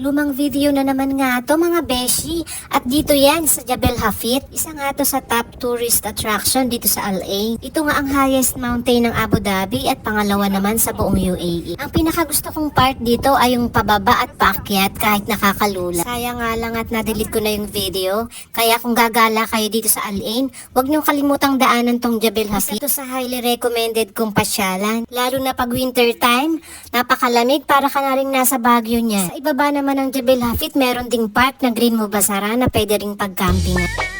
Lumang video na naman nga to mga beshi. At dito yan sa Jebel Hafid. Isa nga to sa top tourist attraction dito sa LA. Ito nga ang highest mountain ng Abu Dhabi at pangalawa naman sa buong UAE. Ang pinakagusto kong part dito ay yung pababa at paakyat kahit nakakalula. Sayang nga lang at na-delete ko na yung video. Kaya kung gagala kayo dito sa Al Ain, huwag niyong kalimutang daanan tong Jebel Hafid. Ito sa highly recommended kong pasyalan. Lalo na pag winter time, napakalamig para ka na rin nasa Baguio niya. Sa ibaba naman ng Jebel Hafid, meron ding park na Green Mubasara na pwede ring pag-camping.